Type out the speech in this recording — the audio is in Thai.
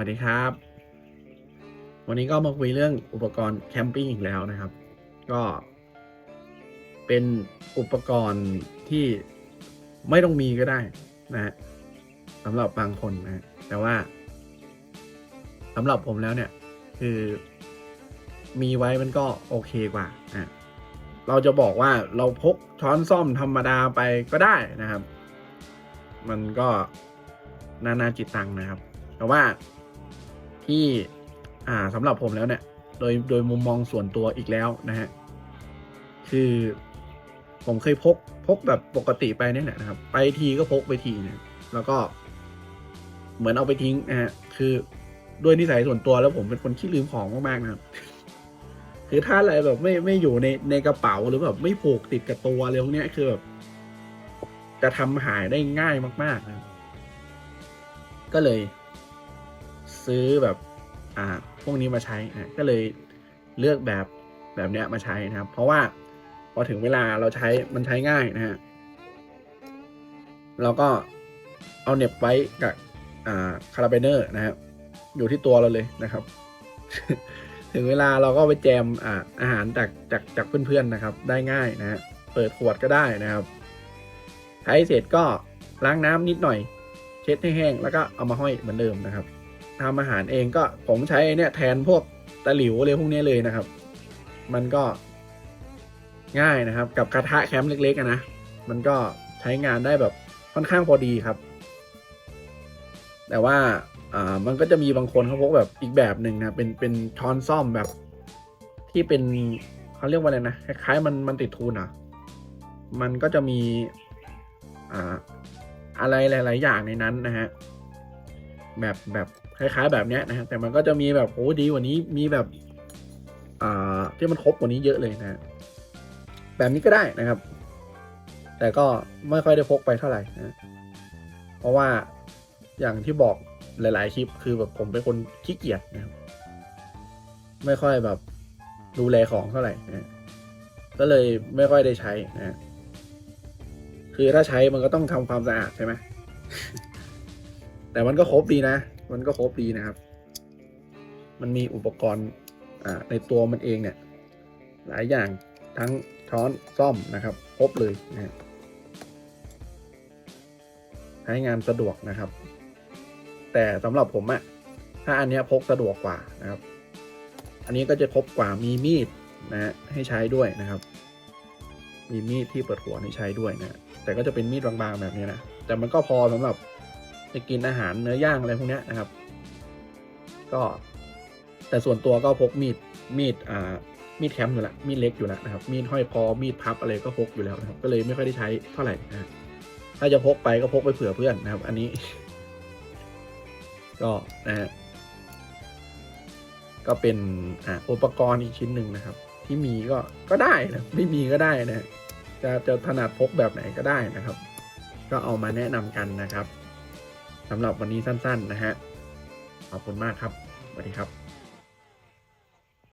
วัสดีครับ วันนี้ก็มาคุยเรื่องอุปกรณ์แคมปิ้งอีกแล้วนะครับ ก็เป็นอุปกรณ์ที่ไม่ต้องมีก็ได้นะฮะสำหรับบางคนนะแต่ว่าสำหรับผมแล้วเนี่ย คือมีไว้มันก็โอเคกว่าอะเราจะบอกว่าเราพกช้อนซ่อมธรรมดาไปก็ได้นะครับ มันก็นานาจิตตังนะครับ แต่ว่า ที่อ่าสำหรับผมแล้วเนี่ย โดยโดยมุมมองส่วนตัวอีกแล้วนะฮะคือผมเคยพกพกแบบปกติไปเนี่ยแหละนะครับ ไปทีก็พกไปทีเนี่ยแล้วก็ เหมือนเอาไปทิ้งนะฮะคือด้วยนิสัยส่วนตัวแล้วผมเป็นคนขี้ลืมของมากๆนะครับ คือถ้าอะไรแบบไม่ไม่อยู่ในในกระเป๋าหรือแบบไม่ผูกติดกับตัวอะไรพวกเนี้ยคือแบบจะทำหายได้ง่ายมากๆนะก็เลย ซื้อแบบอ่าพวกนี้มาใช้นะก็เลยเลือกแบบแบบเนี้ยมาใช้นะครับ เพราะว่าพอถึงเวลาเราใช้มันใช้ง่ายนะฮะเราก็เอาเน็บไว้กับอ่าคาราเบเนอร์นะครับอยู่ที่ตัวเราเลยนะครับ ถึงเวลาเราก็ไปแจมอ่าอาหารจากจากจากเพื่อนๆนะครับ ได้ง่ายนะฮะเปิดขวดก็ได้นะครับใช้เสร็จก็ล้างน้ำนิดหน่อย เช็ดให้แห้งแล้วก็เอามาห้อยเหมือนเดิมนะครับ ทำอาหารเองก็ผมใช้เนี่ยแทนพวกตะหลิวอะไรพวกนี้เลยนะครับ มันก็ง่ายนะครับ กับกระทะแคมป์เล็กๆนะมันก็ใช้งานได้แบบค่อนข้างพอดีครับ แต่ว่าอ่ามันก็จะมีบางคนเขาพกแบบอีกแบบหนึ่งนะเป็นเป็นช้อนซ่อมแบบ ที่เป็นเขาเรียกว่าอะไรนะคล้ายๆมันมันติดทูนอะ มันก็จะมีอ่าอะไรหลาย ๆ อย่างในนั้นนะฮะ แบบแบบคล้าย ๆ แบบเนี้ยนะฮะแต่มันก็จะมีแบบโอ้ดีกว่านี้มีแบบอ่าที่มันครบกว่านี้เยอะเลยนะฮะแบบนี้ก็ได้นะครับ แต่ก็ไม่ค่อยได้พกไปเท่าไหร่นะเพราะว่าอย่างที่บอกหลาย ๆ คลิปคือแบบผมเป็นคนขี้เกียจนะครับ ไม่ค่อยแบบดูแลของเท่าไหร่นะก็เลยไม่ค่อยได้ใช้นะคือถ้าใช้มันก็ต้องทำความสะอาดใช่ไหม แต่มันก็ครบดีนะ มันก็ครบดีนะครับ มันมีอุปกรณ์ในตัวมันเองเนี่ย หลายอย่างทั้งช้อนซ่อมนะครับ ครบเลยนะใช้งานสะดวกนะครับ แต่สำหรับผมอะถ้าอันนี้พกสะดวกกว่านะครับ อันนี้ก็จะครบกว่ามีมีดนะฮะให้ใช้ด้วยนะครับ มีมีดที่เปิดหัวให้ใช้ด้วยนะแต่ก็จะเป็นมีดบางๆแบบนี้นะแต่มันก็พอสำหรับ จะกินอาหารเนื้อย่างอะไรพวกนี้นะครับ ก็ แต่ส่วนตัวก็พกมีดมีดอ่ามีดแคมป์อยู่แล้วมีดเล็กอยู่แล้วนะครับ มีดห้อยคอมีดพับอะไรก็พกอยู่แล้วนะครับ ก็เลยไม่ค่อยได้ใช้เท่าไหร่นะฮะถ้าจะพกไปก็พกไปเผื่อเพื่อนนะครับ อันนี้ ก็นะฮะก็เป็นอ่าอุปกรณ์อีกชิ้นหนึ่งนะครับ ที่มีก็ก็ได้นะไม่มีก็ได้นะจะจะถนัดพกแบบไหนก็ได้นะครับ ก็เอามาแนะนำกันนะครับ สำหรับวันนี้สั้น ๆ นะฮะ ขอบคุณมากครับ สวัสดีครับ